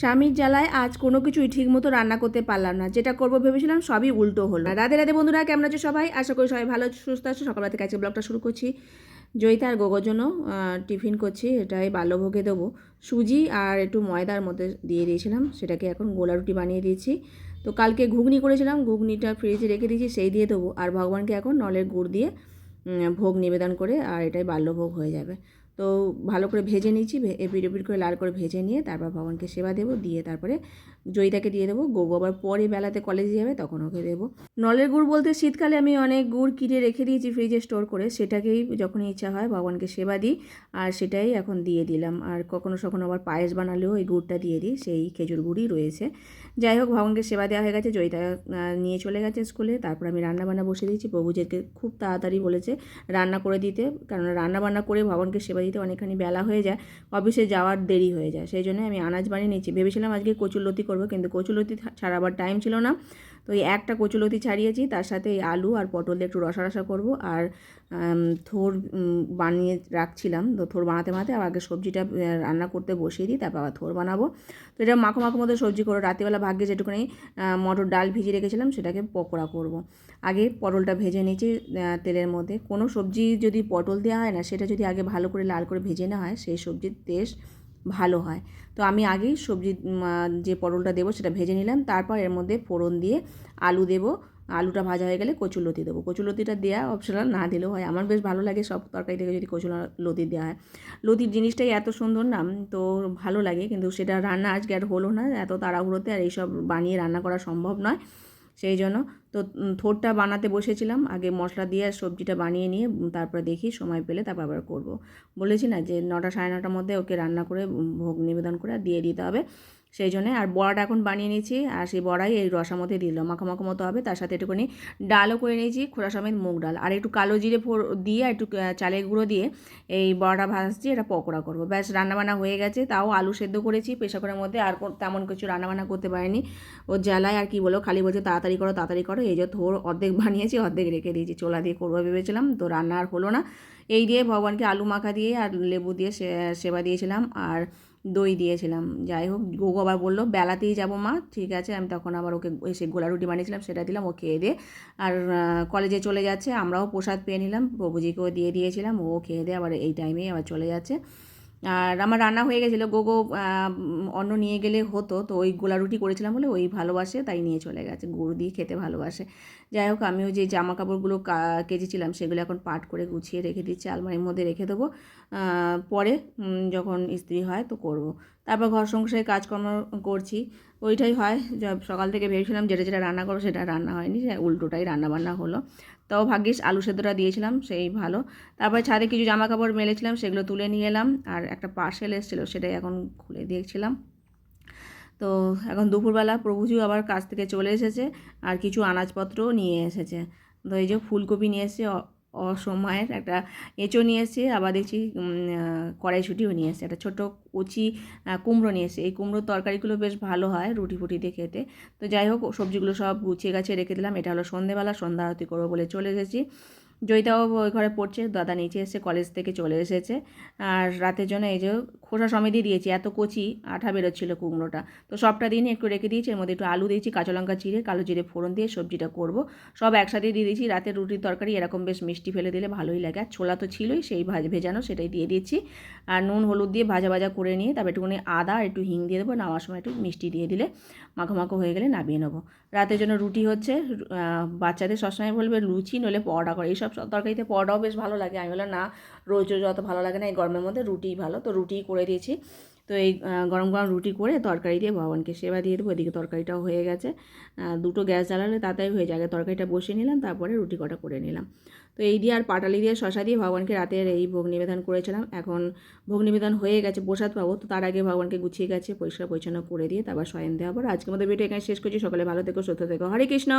স্বামীর জ্বালায় আজ কোনো কিছুই ঠিক মতো রান্না করতে পারলাম না। যেটা করব ভেবেছিলাম সবই উল্টো হলো। রাধে রাধে বন্ধুরা, কেমন আছে সবাই? আশা করি সবাই ভালো, সুস্থ আছো। সকালবেলা থেকে আজকে ব্লগটা শুরু করছি। জয়িতা আর গোগোর জন্য টিফিন করছি, এটাই বাল্যভোগে দেবো। সুজি আর একটু ময়দার মধ্যে দিয়ে দিয়েছিলাম, সেটাকে এখন গোলা রুটি বানিয়ে দিয়েছি। তো কালকে ঘুগনি করেছিলাম, ঘুগনিটা ফ্রিজে রেখে দিয়েছি, সেই দিয়ে দেবো। আর ভগবানকে এখন নলের গুড় দিয়ে ভোগ নিবেদন করে, আর এটাই বাল্যভোগ হয়ে যাবে। তো ভালো করে ভেজে নিচ্ছি ভে- এপিট এপিট করে লাল করে ভেজে নিয়ে তারপর ভগবানকে সেবা দেবো, দিয়ে তারপরে জয়িতাকে দিয়ে দেবো, গোগো আবার পরে বেলাতে কলেজে যাবে তখন ওকে দেবো। নলের গুড় বলতে শীতকালে আমি অনেক গুড় কিনে রেখে দিয়েছি ফ্রিজে স্টোর করে, সেটাকেই যখন ইচ্ছা হয় ভগবানকে সেবা দিই, আর সেটাই এখন দিয়ে দিলাম। আর কখনো সখনো আবার পায়েস বানালেও এই গুড়টা দিয়ে দিই, সেই খেজুর গুড়ই রয়েছে। যাই হোক, ভগবানকে সেবা দেওয়া হয়ে গেছে, জয়িতা নিয়ে চলে গেছে স্কুলে তারপর আমি রান্না বান্না বসে দিয়েছি প্রভুজেকে খুব তাড়াতাড়ি বলেছে রান্না করে দিতে কারণ রান্না বান্না করে ভগবানকে সেবা দিতে অনেকখানি বেলা হয়ে যায়, অফিসে যাওয়ার দেরি হয়ে যায়। সেই জন্য আমি আনাজ বানিয়ে নিয়েছি। ভেবেছিলাম আজকে কচুরলতি করব, কিন্তু কচুরলতি ছাড়াবার টাইম ছিল না। তো এই একটা কচুলতি ছাড়িয়েছি, তার সাথে এই আলু আর পটল একটু রসা রসা করব। আর থোর বানিয়ে রাখছিলাম। তো থোর বানাতে বানাতে আবার আগে সবজিটা রান্না করতে বসিয়ে দিই, তারপর আবার থোর বানাবো। তো এটা মাখো মাখো মতো সবজি করে রাত্রিবেলা ভাগ্যে যেটুকুনি মটর ডাল ভিজিয়ে রেখেছিলাম, সেটাকে পকোড়া করব। আগে পটলটা ভেজে নিয়েছি তেলের মধ্যে। কোনো সবজি যদি পটল দেওয়া হয় না, সেটা যদি আগে ভালো করে লাল করে ভেজে নেওয়া হয়, সেই সবজির টেস্ট ভালো হয়। তো আমি আগেই সবজি যে পটলটা দেবো সেটা ভেজে নিলাম। তারপর এর মধ্যে ফোড়ন দিয়ে আলু দেবো। আলুটা ভাজা হয়ে গেলে কচুলতি দেবো। কচুলতিটা দেওয়া অপশনাল না দিলেও হয়। আমার বেশ ভালো লাগে সব তরকারি থেকে যদি কচুলতি দেওয়া হয়। লতির জিনিসটাই এত সুন্দর না, তো ভালো লাগে। কিন্তু সেটা রান্না আজকে আর হলো না, এত তাড়াহুড়োতে আর এইসব বানিয়ে রান্না করা সম্ভব নয়। সেই জন্য। তো থোরটা বানাতে বসেছিলাম। আগে মশলা দিয়ে আর সবজিটা বানিয়ে নিয়ে তারপর দেখি সময় পেলে তারপর আবার করব। বলেছি না যে নটা সাড়ে নটার মধ্যে ওকে রান্না করে ভোগ নিবেদন করে দিয়ে দিতে হবে। সেই জন্যে আর বড়াটা এখন বানিয়ে নিয়েছি, আর সেই বড়াই এই রসার মধ্যে দিয়ে দিলাম। মাখা মাখা মতো হবে, তার সাথে একটুখানি ডালও করে নিয়েছি খোলা সমেত মুগ ডাল। আর একটু কালো জিরে ফোড় দিয়ে, আর একটু চালের গুঁড়ো দিয়ে এই বড়াটা ভাজছি, এটা পকোড়া করব। ব্যাস, রান্নাবান্না হয়ে গেছে, তাও আলু সেদ্ধ করেছি, প্রেশার কুকারের মধ্যে আর তেমন কিছু রান্নাবান্না করতে পারিনি। ও জ্বালায় আর কি বলো, খালি বলছে, তাড়াতাড়ি করো তাড়াতাড়ি করো। এই যে থোর অর্ধেক বানিয়েছি, অর্ধেক রেখে দিয়েছি। চোলা দিয়ে করব ভেবেছিলাম, তো রান্না আর হলো না। এই দিয়ে ভগবানকে আলু মাখা দিয়ে আর লেবু দিয়ে সেবা দিয়েছিলাম, আর দই দিয়েছিলাম। যাই হোক, গোগো আবার বলল, বেলাতেই যাব মা, ঠিক আছে? আমি তখন আবার ওকে এসে গোলা রুটি বানিয়েছিলাম, সেটা দিলাম, ও খেয়ে দে আর কলেজে চলে যাচ্ছে, আমরাও প্রসাদ পেয়ে নিলাম, প্রভুজিকেও দিয়ে দিয়েছিলাম, ও খেয়ে দিয়ে আবার এই টাইমেই আবার চলে যাচ্ছে। আর আমার রান্না হয়ে গেছিল, গোগো অন্য নিয়ে গেলে হতো, তো ওই গোলা রুটি করেছিলাম বলে ওই ভালোবাসে, তাই নিয়ে চলে গেছে, গুড় দিয়ে খেতে ভালোবাসে যাই হোক, আমিও যে জামা কাপড়গুলো কা- কেচেছিলাম সেগুলো এখন পাট করে গুছিয়ে রেখে দিচ্ছি, আলমারির মধ্যে রেখে দেবো পরে যখন ইস্ত্রি হয় তো করব। তারপর ঘর সংসারে কাজকর্ম করছি, ওইটাই হয় সকাল থেকে ভেবেছিলাম যেটা যেটা রান্না করব সেটা রান্না হয়নি উল্টোটাই রান্না বান্না হলো তাও ভাগ্যিস আলু সেদ্ধটা দিয়েছিলাম, সেই ভালো। তারপরে ছাদে কিছু জামা কাপড় মেলেছিলাম, সেগুলো তুলে নিয়ে এলাম, আর একটা পার্সেল এসেছিল, সেটাই এখন খুলে দেখছিলাম তো এখন দুপুরবেলা প্রভুজিও আবার কাছ থেকে চলে এসেছে, আর কিছু আনাজপত্রও নিয়ে এসেছে। তো এই যে ফুলকপি নিয়ে এসেছে অসময়ের একটা এঁচো নিয়ে এসে আবার দেখছি কড়াইশুটিও নিয়ে এসে একটা ছোটো কুচি কুমড়ো নিয়ে এসে এই কুমড়োর তরকারিগুলো বেশ ভালো হয় রুটি ফুটি দিয়ে খেতে। তো যাই হোক, সবজিগুলো সব গুছিয়ে গাছে রেখে দিলাম। এটা হলো সন্ধেবেলা, সন্ধ্যা আরতি করব বলে চলে এসেছি। জয়িতাও ওই ঘরে পড়ছে, দাদা নিচে এসে কলেজ থেকে চলে এসেছে। আর রাতের জন্য এই যে খোসা সমেতই দিয়েছি, এত কচি আঠা বেরোচ্ছিল কুমড়োটা। তো সবটা দিন একটু রেখে দিয়েছি, এর মধ্যে একটু আলু দিয়েছি, কাঁচা লঙ্কা চিড়ে, কালো জিরে ফোড়ন দিয়ে সবজিটা করব। সব একসাথে দিয়ে দিয়েছি রাতের রুটির তরকারি এরকম বেশ মিষ্টি ফেলে দিলে ভালোই লাগে। আর ছোলা তো ছিলই, সেই ভাজ ভেজানো সেটাই দিয়ে দিয়েছি। আর নুন হলুদ দিয়ে ভাজা ভাজা করে নিয়ে তারপর একটুখানি আদা আর একটু হিং দিয়ে দেবো, নামার সময় একটু মিষ্টি দিয়ে দিলে মাখো মাখো হয়ে গেলে নামিয়ে নেব। রাতের জন্য রুটি হচ্ছে বাচ্চাদের সবসময় বলবে লুচি নলে পরোটা করে, এইসব তরকারিতে পরোটাও বেশ ভালো লাগে। আমি বললাম, না রোজ রোজ অত ভালো লাগে না, এই গরমের মধ্যে রুটিই ভালো। তো রুটিই করে দিয়েছি। তো এই গরম গরম রুটি করে তরকারি দিয়ে ভগবানকে সেবা দিয়ে দেবো। এদিকে তরকারিটাও হয়ে গেছে। দুটো গ্যাস জ্বালালে তাড়াতাড়ি হয়ে যায়। তরকারিটা বসিয়ে নিলাম, তারপরে রুটি কটা করে নিলাম। তো এই দিয়ে আর পাটালি দিয়ে শশা দিয়ে ভগবানকে রাতের এই ভোগ নিবেদন করেছিলাম। এখন ভোগ নিবেদন হয়ে গেছে প্রসাদ পাবো। তো তার আগে ভগবানকে গুছিয়ে গেছে, পরিষ্কার পরিচ্ছন্ন করে দিয়ে তারপর শয়ন দেওয়া আবার আজকের মধ্যে ভিডিও এখানে শেষ করছি। সকালে ভালো থেকো, সুস্থ থেকো। হরে কৃষ্ণ!